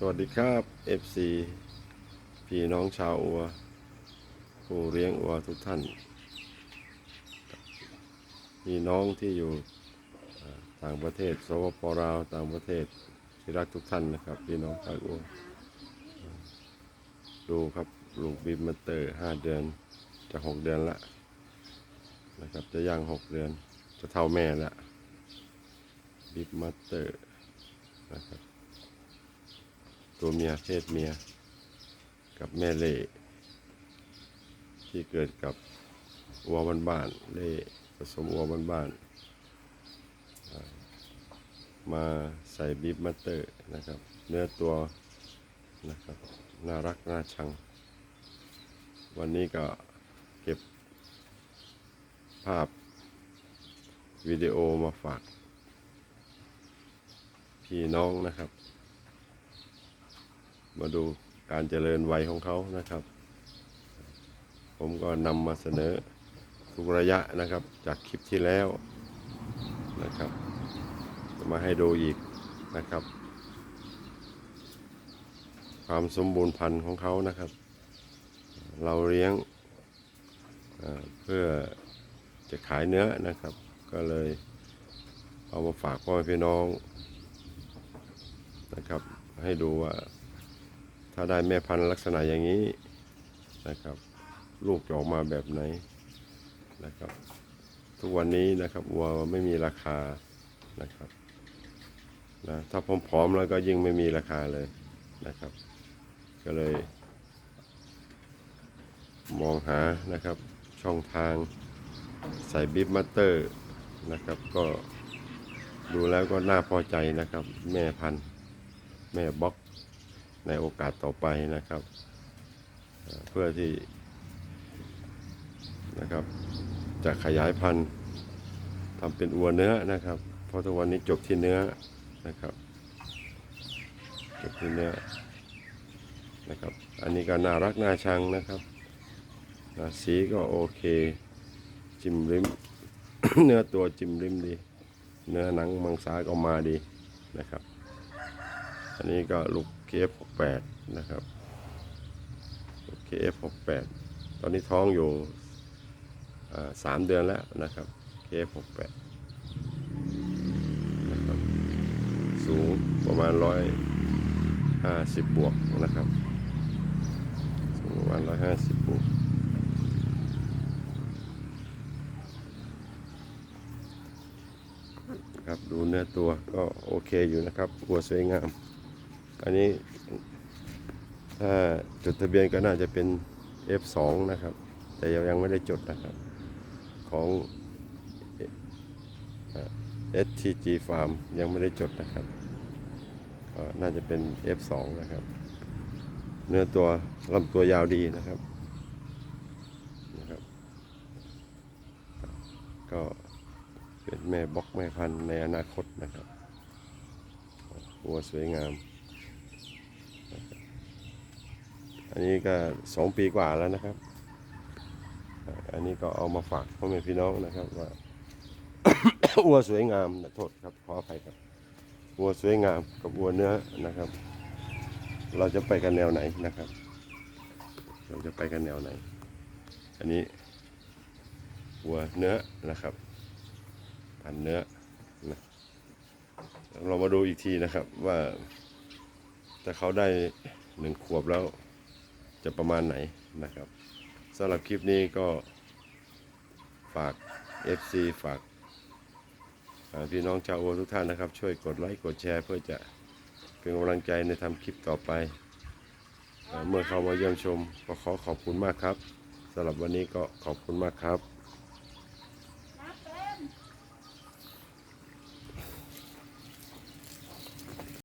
สวัสดีครับ FC พี่น้องชาวอัว ผู้เลี้ยงอัวทุกท่าน พี่น้องที่อยู่ต่างประเทศสวปลาวต่างประเทศที่รักทุกท่านนะครับ พี่น้องชาวอัว ดูครับลูกบิมมาเตอร์ห้าเดือนจะหกเดือนละนะครับจะย่างหกเดือน จะเท่าแม่ละบิมมาเตอร์นะครับ ตัวเมียเพศเมีย กับแม่เล่ที่เกิดกับวัวบ้านๆเล่ผสมวัวบ้านๆมาใส่บีฟมัตเตอร์นะครับ เนื้อตัวนะครับน่ารักน่าชัง วันนี้ก็เก็บภาพวิดีโอมาฝาก พี่น้องนะครับ มาดูการเจริญวัยของเขานะครับ ผมก็นำมาเสนอทุกระยะนะครับ จากคลิปที่แล้วนะครับจะมาให้ดูอีกนะครับ ความสมบูรณ์พันธุ์ของเขานะครับ เราเลี้ยงเพื่อจะขายเนื้อนะครับ ก็เลยเอามาฝากพ่อพี่น้องนะครับ ให้ดูว่า ถ้าได้แม่พันธุ์ลักษณะอย่างนี้นะครับ ลูกจะออกมาแบบไหนนะครับ ทุกวันนี้นะครับวัวไม่มีราคานะครับนะถ้าผอมๆแล้วก็ยิ่งไม่มีราคาเลยนะครับ ก็เลย มองหานะครับช่องทางใส่บิ๊บมัตเตอร์นะครับ ก็ดูแล้วก็น่าพอใจนะครับ แม่พันธุ์แม่บล็อก ในโอกาสต่อไปนะครับ เพื่อที่นะครับจะขยายพันธุ์ทำเป็นอัวเนื้อนะครับ เพราะทุกวันนี้จบที่เนื้อนะครับจบที่เนื้อนะครับ อันนี้ก็น่ารักน่าชังนะครับสีก็โอเค จิ้มริมเนื้อตัวจิ้มริมดี เนื้อหนังมังสาก็มาดีนะครับ อันนี้ก็ลูก KF68 นะครับลูก KF68 ตอนนี้ท้องอยู่สามเดือนแล้วนะครับ KF68 นะครับสูงประมาณร้อยห้าสิบบวกนะครับ สูงประมาณร้อยห้าสิบบวกครับดูเนื้อตัวก็โอเคอยู่นะครับหัวสวยงาม อันนี้ถ้าจดทะเบียนก็น่าจะเป็น F2 นะครับ แต่ยังยังไม่ได้จดนะครับ ของ STG Farm ยังไม่ได้จดนะครับก็น่าจะเป็น F2 นะครับ เนื้อตัวลำตัวยาวดีนะครับนะครับ ก็เป็นแม่บล็อกแม่พันธุ์ในอนาคตนะครับหัวสวยงาม อันนี้ก็สองปีกว่าแล้วนะครับ อันนี้ก็เอามาฝากพ่อแม่พี่น้องนะครับว่าวัวสวยงามนะโทษครับขออภัยครับวัวสวยงามกับวัวเนื้อนะครับ เราจะไปกันแนวไหนนะครับ เราจะไปกันแนวไหน อันนี้วัวเนื้อนะครับพันเนื้อนะเรามาดูอีกทีนะครับว่าถ้าเขาได้หนึ่งขวบแล้ว จะประมาณไหนนะครับสำหรับคลิปนี้ก็ฝาก FC ฝากอ่าพี่น้องชาวโอทุกท่านนะครับ ช่วยกดไลค์กดแชร์เพื่อจะเป็นกำลังใจในทำคลิปต่อไป เมื่อเข้ามาเยี่ยมชมก็ขอขอบคุณมากครับสำหรับวันนี้ก็ขอบคุณมากครับ